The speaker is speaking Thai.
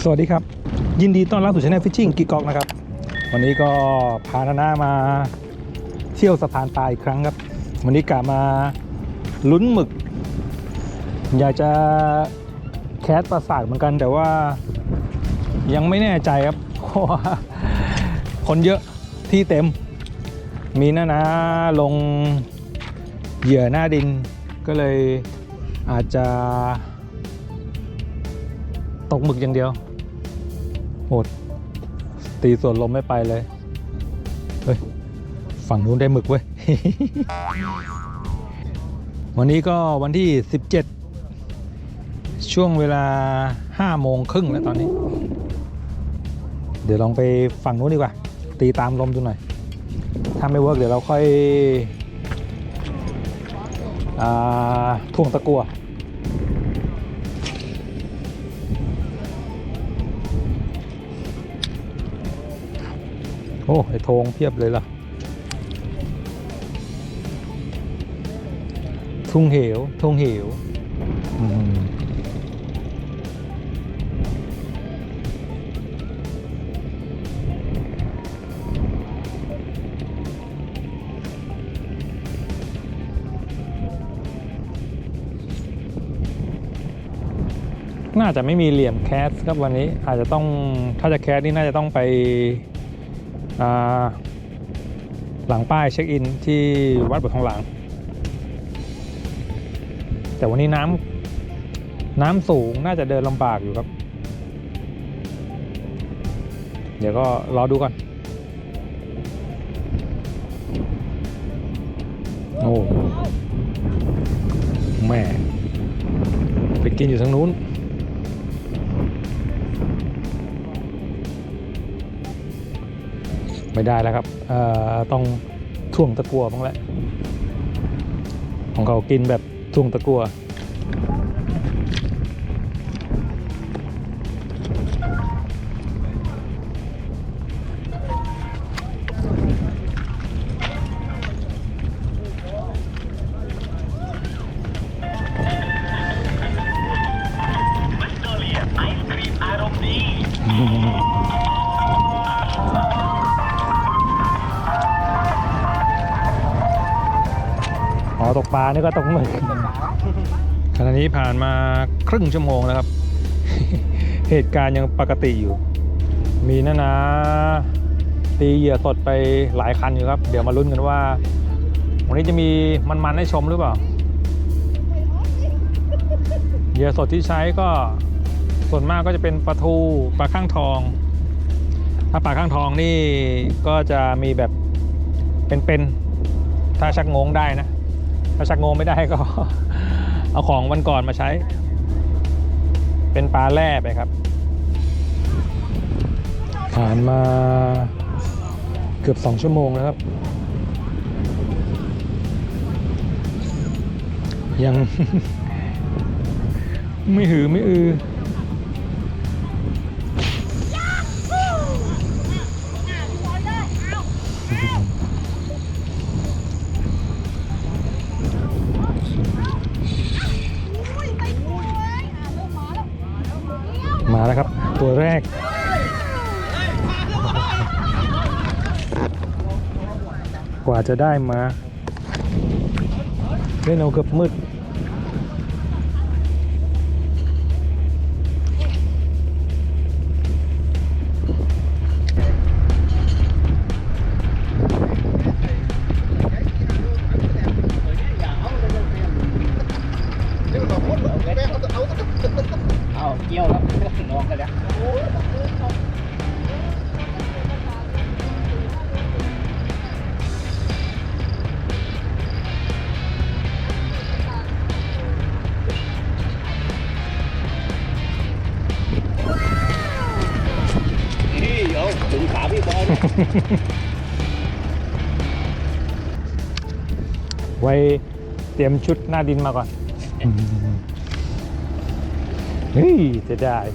สวัสดีครับ ยินดีต้อนรับสู่ช anel Fishing กิกอกนะครับ วันนี้ก็พานานามาเที่ยวสะพานปลาอีกครั้งครับ วันนี้กะมาลุ้นหมึก อยากจะแคสปลาสากเหมือนกัน แต่ว่ายังไม่แน่ใจครับเพราะว่าคนเยอะที่เต็ม มีนานาลงเหยื่อหน้าดินก็เลยอาจจะ ตกหมึกอย่างเดียวโหดตีส่วนลมไม่ไปเลย เฮ้ย ฝั่งนู้นได้หมึกเว้ย วันนี้ก็วันที่ 17 ช่วงเวลา5โมงครึ่งแล้วตอนนี้ เดี๋ยวลองไปฝั่งนู้นดีกว่า ตีตามลมดูหน่อย ถ้าไม่เวิร์กเดี๋ยวเราค่อยอาท่วงตะกัว โอ้ ไอโทงเพียบเลยล่ะ ทุ่งเหว ทุ่งเหวน่าจะไม่มีเหลี่ยมแคสครับวันนี้อาจจะต้องถ้าจะแคสนี่น่าจะต้องไป หลังป้ายเช็คอินที่วัดบททองหลางแต่วันนี้น้ำน้ำสูงน่าจะเดินลำบากอยู่ครับ เดี๋ยวก็รอดูก่อน โอ้แม่ไปกินอยู่ทางนู้น ไม่ได้แล้วครับเอ่อต้องท่วงตะกัวบ้างแหละ ของเขากินแบบท่วงตะกัวอ๋อ ตกปลานี่ก็ตกหมึกขณะนี้ผ่านมาครึ่งชั่วโมงแล้วครับ เหตุการณ์ยังปกติอยู่ มีนะนะ ตีเหยื่อสดไปหลายคันอยู่ครับ เดี๋ยวมาลุ้นกันว่า วันนี้จะมีมันๆให้ชมหรือเปล่า เหยื่อสดที่ใช้ก็ส่วนมากก็จะเป็นปลาทูปลาข้างทอง ถ้าปลาข้างทองนี่ก็จะมีแบบเป็นๆถ้าชักงงได้นะ ถ้าชักงงไม่ได้ก็ เอาของวันก่อนมาใช้ เป็นปลาแร่ไปครับ ผ่านมาเกือบสองชั่วโมงแล้วครับ ยัง ไม่หือ ไม่อือ มาแล้วครับ ตัวแรก กว่าจะได้มาเล่นเอาเกือบมืด เอาเกี่ยวแล้วน้องกันแล้วนี่เอาถึงขาพี่บอลไว้เตรียมชุดหน้าดินมาก่อน Hey, today.